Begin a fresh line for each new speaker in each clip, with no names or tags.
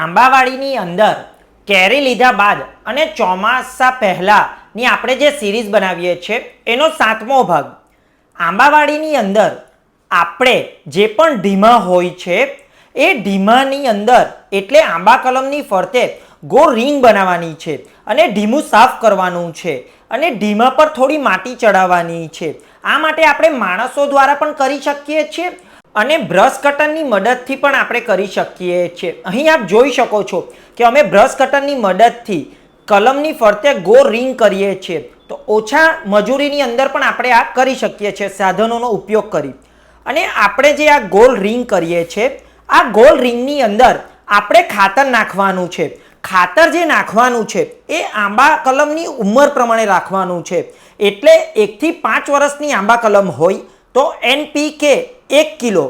આંબાવાડીની અંદર કેરી લીધા બાદ અને ચોમાસા પહેલાંની આપણે જે સિરીઝ બનાવીએ છીએ, એનો સાતમો ભાગ. આંબાવાડીની અંદર આપણે જે પણ ઢીમા હોય છે, એ ઢીમાની અંદર એટલે આંબા કલમની ફરતે ગોળ રિંગ બનાવવાની છે અને ઢીમું સાફ કરવાનું છે અને ઢીમા પર થોડી માટી ચડાવવાની છે. આ માટે આપણે માણસો દ્વારા પણ કરી શકીએ છીએ અને બ્રશ કટરની મદદથી પણ આપણે કરી શકીએ છીએ. અહીં આપ જોઈ શકો છો કે અમે બ્રશ કટરની મદદથી કલમની ફરતે ગો રિંગ કરીએ છીએ. તો ઓછા મજૂરીની અંદર પણ આપણે આ કરી શકીએ છીએ સાધનોનો ઉપયોગ કરી. અને આપણે જે આ ગોલ રિંગ કરીએ છીએ, આ ગોલ રિંગની અંદર આપણે ખાતર નાખવાનું છે. ખાતર જે નાખવાનું છે, એ આંબા કલમની ઉંમર પ્રમાણે રાખવાનું છે. એટલે એકથી પાંચ વર્ષની આંબા કલમ હોય તો એનપીકે એક કિલો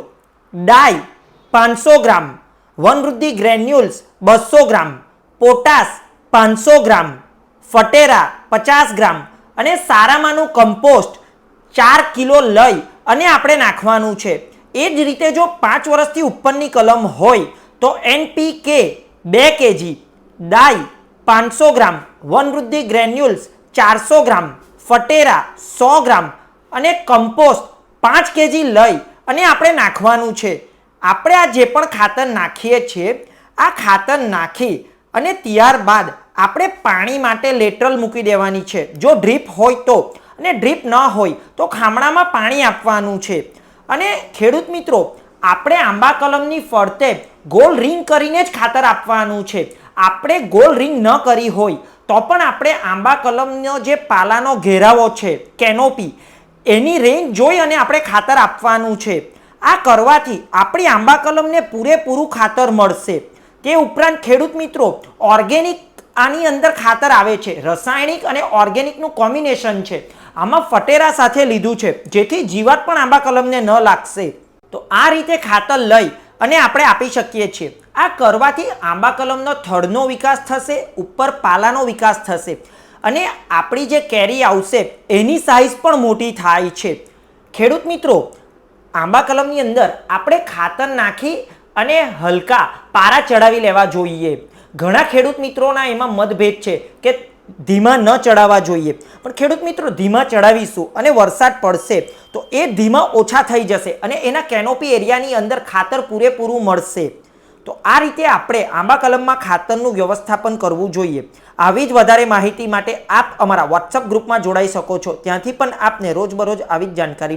ડાય પાંચસો ગ્રામ, વનવૃદ્ધિ ગ્રેન્યુલ્સ બસો ગ્રામ, પોટાશ પાંચસો ગ્રામ, ફટેરા પચાસ ગ્રામ અને સારામાંનું કમ્પોસ્ટ ચાર કિલો લઈ અને આપણે નાખવાનું છે. એ જ રીતે જો પાંચ વર્ષથી ઉપરની કલમ હોય, તો એનપીકે બે કેજી ડાય પાંચસો ગ્રામ, વનવૃદ્ધિ ગ્રેન્યુલ્સ ચારસો ગ્રામ, ફટેરા સો ગ્રામ અને કમ્પોસ્ટ પાંચ કેજી લઈ અને આપણે નાખવાનું છે. આપણે આ જે પણ ખાતર નાખીએ છીએ, આ ખાતર નાખી અને ત્યારબાદ આપણે પાણી માટે લેટરલ મૂકી દેવાની છે. જો ડ્રીપ હોય તો, અને ડ્રીપ ન હોય તો ખામણામાં પાણી આપવાનું છે. અને ખેડૂત મિત્રો, આપણે આંબા કલમની ફરતે ગોલ રિંગ કરીને જ ખાતર આપવાનું છે. આપણે ગોલ રિંગ ન કરી હોય તો પણ આપણે આંબા કલમનો જે પાલાનો ઘેરાવો છે કેનોપી એની રેન્જ જોઈ અને આપણે ખાતર આપવાનું છે. આ કરવાથી આપણી આંબા કલમને પૂરેપૂરું ખાતર મળશે. તે ઉપરાંત ખેડૂત મિત્રો, ઓર્ગેનિક આની અંદર ખાતર આવે છે. રસાયણિક અને ઓર્ગેનિકનું કોમ્બિનેશન છે. આમાં ફટેરા સાથે લીધું છે, જેથી જીવાત પણ આંબા કલમને ન લાગશે. તો આ રીતે ખાતર લઈ અને આપણે આપી શકીએ છીએ. આ કરવાથી આંબા કલમનો થડનો વિકાસ થશે, ઉપર પાલાનો વિકાસ થશે. અને આપણી જે કેરી આવશે, એની સાઇઝ પણ મોટી થાય છે. ખેડૂત મિત્રો, આંબા કલમની અંદર આપણે ખાતર નાખી અને હલકા પારા ચડાવી લેવા જોઈએ. ઘણા ખેડૂત મિત્રોના એમાં મતભેદ છે કે ધીમા ન ચડાવવા જોઈએ. પણ ખેડૂત મિત્રો, ધીમા ચડાવીશું અને વરસાદ પડશે, તો એ ધીમા ઓછા થઈ જશે અને એના કેનોપી એરિયાની અંદર ખાતર પૂરેપૂરું મળશે. તો આ રીતે આપણે આંબા કલમમાં ખાતરનું વ્યવસ્થાપન કરવું જોઈએ. આવી જ વધારે માહિતી માટે આપ અમારા વોટ્સઅપ ગ્રુપમાં જોડાઈ શકો છો. ત્યાંથી પણ આપને રોજબરોજ આવી જ જાણકારી